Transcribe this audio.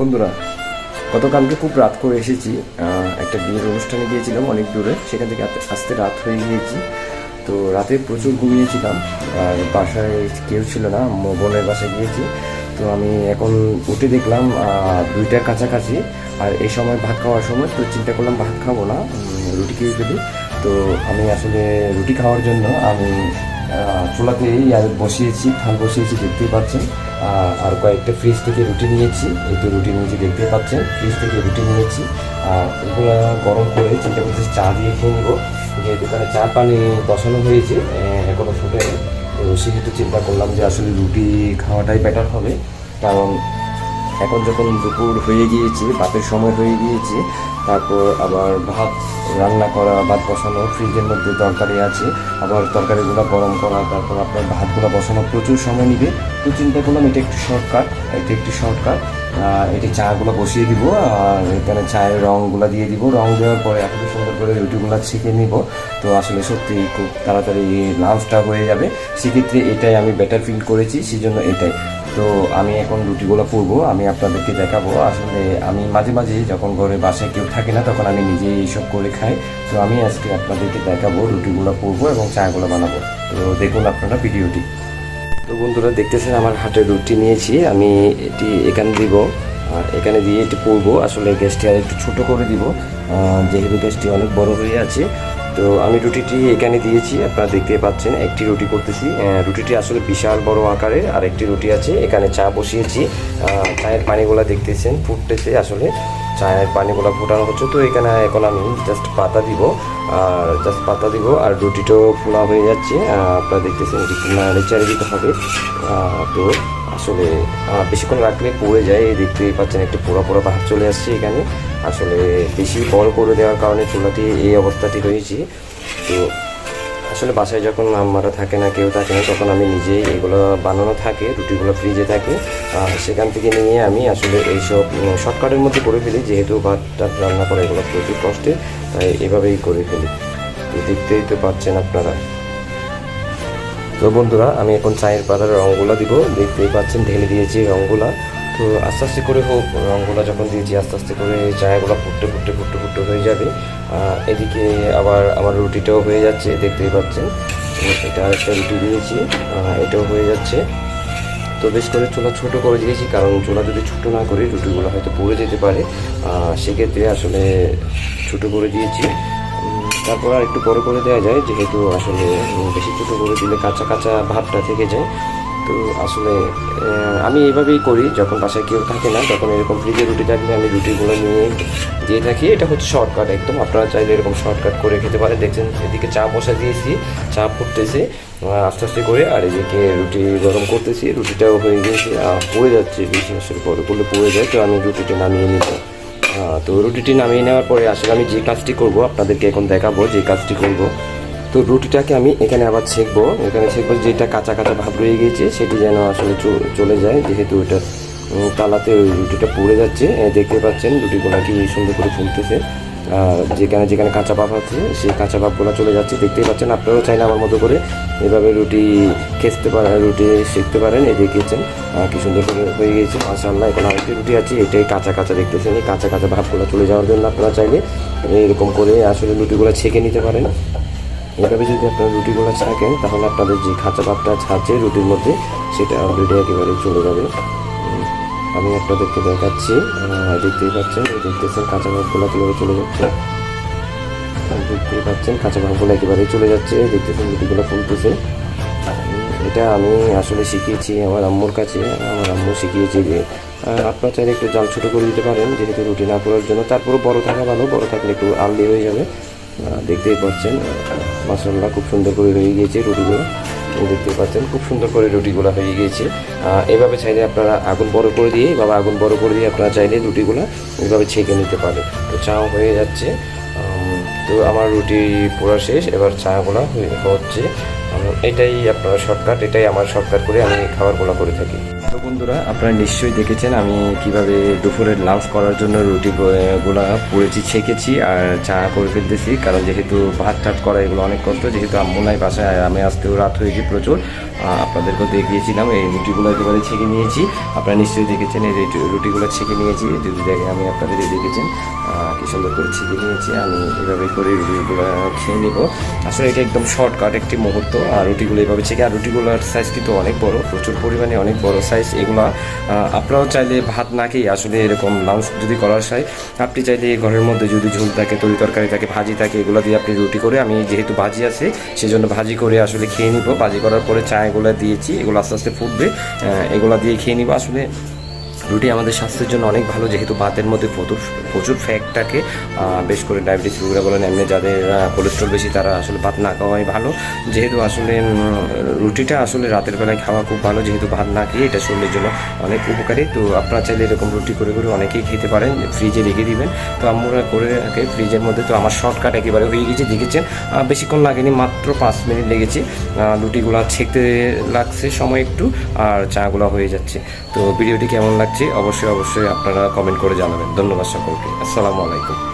বন্ধুরা, গতকালকে খুব রাত করে এসেছি। একটা বিয়ের অনুষ্ঠানে গিয়েছিলাম অনেক দূরে, সেখান থেকে আসতে রাত হয়ে গিয়েছি। তো রাতে প্রচুর ঘুমিয়েছিলাম, আর বাসায় কেউ ছিল না বোনের বাসায় গিয়েছি। তো আমি এখন উঠে দেখলাম দুইটার কাছাকাছি, আর এই সময় ভাত খাওয়ার সময় তো চিন্তা করলাম ভাত খাব না রুটি খেয়ে ফেলি তো আমি আসলে রুটি খাওয়ার জন্য আমি আহ, চুলাতেই আর বসিয়েছি থাল বসিয়েছি দেখতেই পাচ্ছেন। আর কয়েকটা ফ্রিজ থেকে রুটি নিয়েছি। একটু রুটি নিয়েছি দেখতে পাচ্ছেন। ফ্রিজ থেকে রুটি নিয়েছি। এগুলো গরম করে চিন্তা করছি চা দিয়ে খেয়ে নেব। যেহেতু এখানে চা পানি বসানো হয়েছে এখনও ফুটে তো সেহেতু চিন্তা করলাম যে আসলে রুটি খাওয়াটাই বেটার হবে। কারণ এখন যখন দুপুর হয়ে গিয়েছে, ভাতের সময় হয়ে গিয়েছে, তারপর আবার ভাত রান্না করা, ভাত বসানো, ফ্রিজের মধ্যে তরকারি আছে, আবার তরকারিগুলো গরম করা, তারপর আপনার ভাতগুলো বসানো, প্রচুর সময় নিবে। তো চিন্তা করলাম, এটা একটু শর্টকাট এটা একটি শর্টকাট এটি চাগুলো বসিয়ে দিব, আর এখানে চায়ের রঙগুলো দিয়ে দিব। রং দেওয়ার পরে এত সুন্দর করে রুটিগুলো ছেঁকে নিব। তো আসলে সত্যি খুব তাড়াতাড়ি লাঞ্চটা হয়ে যাবে। সেক্ষেত্রে এটাই আমি বেটার ফিল করেছি সেই জন্য এটাই। তো আমি এখন রুটিগুলো পরবো আমি আপনাদেরকে দেখাবো। আসলে আমি মাঝে মাঝে যখন ঘরে বাসায় কেউ থাকে না, তখন আমি নিজেই এইসব করে খাই। তো আমি আজকে আপনাদেরকে দেখাবো, রুটিগুলো পরবো এবং চাগুলো বানাবো। তো দেখুন আপনারা ভিডিওটি। তো বন্ধুরা, দেখতেছেন আমার হাতে রুটি নিয়েছি, আমি এটি এখানে দিব। আর এখানে দিয়ে এটি পরবো আসলে গ্যাসটি আর একটু ছোটো করে দিব। যেহেতু গ্যাসটি অনেক বড় হয়ে আছে তো আমি রুটিটি এখানে দিয়েছি, আপনারা দেখতে পাচ্ছেন, একটি রুটি করতেছি। রুটিটি আসলে বিশাল বড় আকারের, আর একটি রুটি আছে, এখানে চা বসিয়েছি। চায়ের পানিগুলা দেখতেছেন, ফুটতেছে আসলে। চায়ের পানিগুলো ফোটানো হচ্ছে, তো এখানে এখন আমি জাস্ট পাতা দিব, আর জাস্ট পাতা দিব, আর রুটিটাও ফোলা হয়ে যাচ্ছে। আপনারা দেখতেছেন, এটি দিতে হবে। তো আসলে বেশিক্ষণ রাখলে পড়ে যায়, দেখতেই পাচ্ছেন, একটু পোড়া পোড়া ভাব চলে আসছে এখানে। আসলে বেশি বড় করে দেওয়ার কারণে চুলাটি এই অবস্থাটি হয়েছে তো আসলে বাসায় যখন আমরা থাকে না, কেউ থাকে না, তখন আমি নিজেই এগুলো বানানো থাকে, রুটিগুলো ফ্রিজে থাকে। সেখান থেকে নিয়ে আমি আসলে এইসব শর্টকাটের মধ্যে করে ফেলি, যেহেতু ভাতটা রান্না করা এগুলো প্রচুর কষ্টে তাই এভাবেই করে ফেলি। দেখতেই তো পাচ্ছেন আপনারা। তো বন্ধুরা, আমি এখন চায়ের পাতার রঙগুলো দিব। দেখতেই পাচ্ছেন, ঢেলে দিয়েছি রঙগুলা। তো আস্তে আস্তে করে হোক রঙগুলো যখন দিয়েছি, আস্তে আস্তে করে চায়গুলো ফুটতে ফুটতে ফুটতে ফুটতে হয়ে যাবে। এদিকে আবার আমার রুটিটাও হয়ে যাচ্ছে, দেখতেই পাচ্ছেন। এটা একটা রুটি দিয়েছি এটাও হয়ে যাচ্ছে। তো বেশ করে চুলা ছোট করে দিয়েছি, কারণ চুলা যদি ছোট না করি, রুটিগুলো হয়তো পড়ে যেতে পারে। সেক্ষেত্রে আসলে ছোট করে দিয়েছি। তারপর আর একটু বড় করে দেওয়া যায়, যেহেতু আসলে বেশি ছোটো করে দিলে কাঁচা কাঁচা ভাবটা থেকে যায়। তো আসলে আমি এইভাবেই করি, যখন বাসায় কেউ থাকে না, তখন এরকম ফ্রিজে রুটি থাকলে আমি রুটিগুলো নিয়ে দিয়ে থাকি। এটা হচ্ছে শর্টকাট একদম। আপনারা চাইলে এরকম শর্টকাট করে খেতে পারেন। দেখছেন, এদিকে চা বসা দিয়েছি, চা ফুটতেছে আস্তে আস্তে করে, আর এদিকে রুটি গরম করতেছি, রুটিটাও হয়ে গিয়েছে পড়ে যাচ্ছে বেশি বড় করলে পড়ে যায়, তো আমি রুটিটা নামিয়ে নিব। তো রুটিটি নামিয়ে নেওয়ার পরে আসলে আমি যে কাজটি করব, আপনাদেরকে এখন দেখাবো যে কাজটি করব। তো রুটিটাকে আমি এখানে আবার ছেঁকবো। এখানে ছেঁকবো যেটা কাঁচা কাঁচা ভাব রয়ে গিয়েছে, সেটি যেন আসলে চলে যায়। যেহেতু এটা তালাতে ওই রুটিটা পড়ে যাচ্ছে দেখতে পাচ্ছেন রুটিগুলো কি সুন্দর করে ফুলতেছে। আর যেখানে যেখানে কাঁচা ভাব আছে, সেই কাঁচা ভাবগুলো চলে যাচ্ছে। দেখতেই পাচ্ছেন, আপনারাও চাইলে আমার মতো করে এভাবে রুটি খেতে পারেন রুটি শিখতে পারেন। এই দেখিয়েছেন কি সুন্দর করে হয়ে গিয়েছে। মাশাআল্লাহ, এখন আরেকটি রুটি আছে, এটাই কাঁচা কাঁচা দেখতেছেন। এই কাঁচা কাঁচা ভাবগুলো চলে যাওয়ার জন্য আপনারা চাইলে এরকম করে আসলে রুটিগুলো ছেঁকে নিতে পারেন। এভাবে যদি আপনারা রুটিগুলো ছাঁকেন তাহলে আপনাদের যে খাঁচা ভাবটা ছাড়ছে রুটির মধ্যে, সেটা অলরেডি একেবারে চলে যাবে। আমি আপনাদেরকে দেখাচ্ছি দেখতেই পাচ্ছেন দেখতেছেন কাঁচা ভাবগুলো কীভাবে চলে যাচ্ছে। দেখতেই পাচ্ছেন কাঁচা ভাবগুলো একেবারেই চলে যাচ্ছে, দেখতেছেন রুটিগুলো ফুলতেছে। এটা আমি আসলে শিখিয়েছি আমার আম্মুর কাছে, আমার আম্মু শিখিয়েছে যে আপনারা চাইলে একটু জাল ছোটো করে দিতে পারেন, যেহেতু রুটি না করার জন্য তারপরে বড় থাকা ভালো, বড় থাকলে একটু আলদি হয়ে যাবে। দেখতেই পাচ্ছেন মাসাল্লাহ খুব সুন্দর করে হয়ে গিয়েছে রুটিগুলো। দেখতে পাচ্ছেন, খুব সুন্দর করে রুটিগুলো হয়ে গিয়েছে। এভাবে চাইলে আপনারা আগুন বড় করে দিয়ে বা আগুন বড় করে দিয়ে আপনারা চাইলে রুটিগুলো এভাবে ছেঁকে নিতে পারেন। তো চাও হয়ে যাচ্ছে তো আমার রুটি পোড়া শেষ, এবার চাগুলো হচ্ছে। এটাই আপনারা শর্টকাট, এটাই আমার শর্টকাট করে আমি খাবারগুলো করে থাকি। বন্ধুরা, আপনারা নিশ্চয়ই দেখেছেন আমি কীভাবে দুপুরের লাঞ্চ করার জন্য রুটি গুলা পুড়েছি, ছেঁকেছি আর চা করে ফেলতেছি। কারণ যেহেতু ভাত টাত করা এগুলো অনেক কষ্ট, যেহেতু আম্মু নাই বাসায় আমি আসতেও রাত হয়েছে প্রচুর আপনাদেরকেও দেখিয়েছিলাম, এই রুটিগুলো একেবারে ছেঁকে নিয়েছি। আপনারা নিশ্চয়ই দেখেছেন এই রুটিগুলো ছেঁকে নিয়েছি, যদি দেখে আমি আপনাদের দেখেছেন কি সুন্দর করে ছেঁকে নিয়েছি, আমি এভাবে করে রুটিগুলো খেয়ে নিব। আসলে এটা একদম শর্টকাট একটি মুহূর্ত, আর রুটিগুলো এভাবে ছেঁকে আর রুটিগুলোর সাইজ কিন্তু অনেক বড়, প্রচুর পরিমাণে অনেক বড় সাইজ এগুলো আপনারাও চাইলে ভাত না খেয়ে আসলে এরকম লাঞ্চ যদি করার চাই আপনি চাইলে ঘরের মধ্যে যদি ঝোল থাকে, তরি তরকারি থাকে, ভাজি থাকে, এগুলো দিয়ে আপনি রুটি করে, আমি যেহেতু ভাজি আছে সেই জন্য ভাজি করে আসলে খেয়ে নিব। ভাজি করার পরে চা এগুলো দিয়েছি, এগুলো আস্তে আস্তে ফুটবে এগুলো দিয়ে খেয়ে নিব। আসলে রুটি আমাদের স্বাস্থ্যের জন্য অনেক ভালো, যেহেতু ভাতের মধ্যে প্রচুর প্রচুর ফ্যাট থাকে বেশ করে ডায়াবেটিস রোগীরা বলেন, এমনি যাদের কোলেস্ট্রল বেশি, তারা আসলে ভাত না খাওয়াই ভালো। যেহেতু আসলে রুটিটা আসলে রাতের বেলায় খাওয়া খুব ভালো, যেহেতু ভাত না খেয়ে এটা শরীরের জন্য অনেক উপকারী। তো আপনারা চাইলে এরকম রুটি করে করে অনেকেই খেতে পারেন ফ্রিজে রেখে দিবেন। তো আমরা করে রাখে ফ্রিজের মধ্যে। তো আমার শর্টকাট একেবারে হয়ে গেছে, দেখেছেন? বেশিক্ষণ লাগেনি, মাত্র পাঁচ মিনিট লেগেছে। রুটিগুলো ছেঁকতে লাগছে সময় একটু, আর চাগুলো হয়ে যাচ্ছে। তো ভিডিওটি কেমন লাগছে অবশ্যই অবশ্যই আপনারা কমেন্ট করে জানাবেন। ধন্যবাদ সকলকে। আসসালামু আলাইকুম।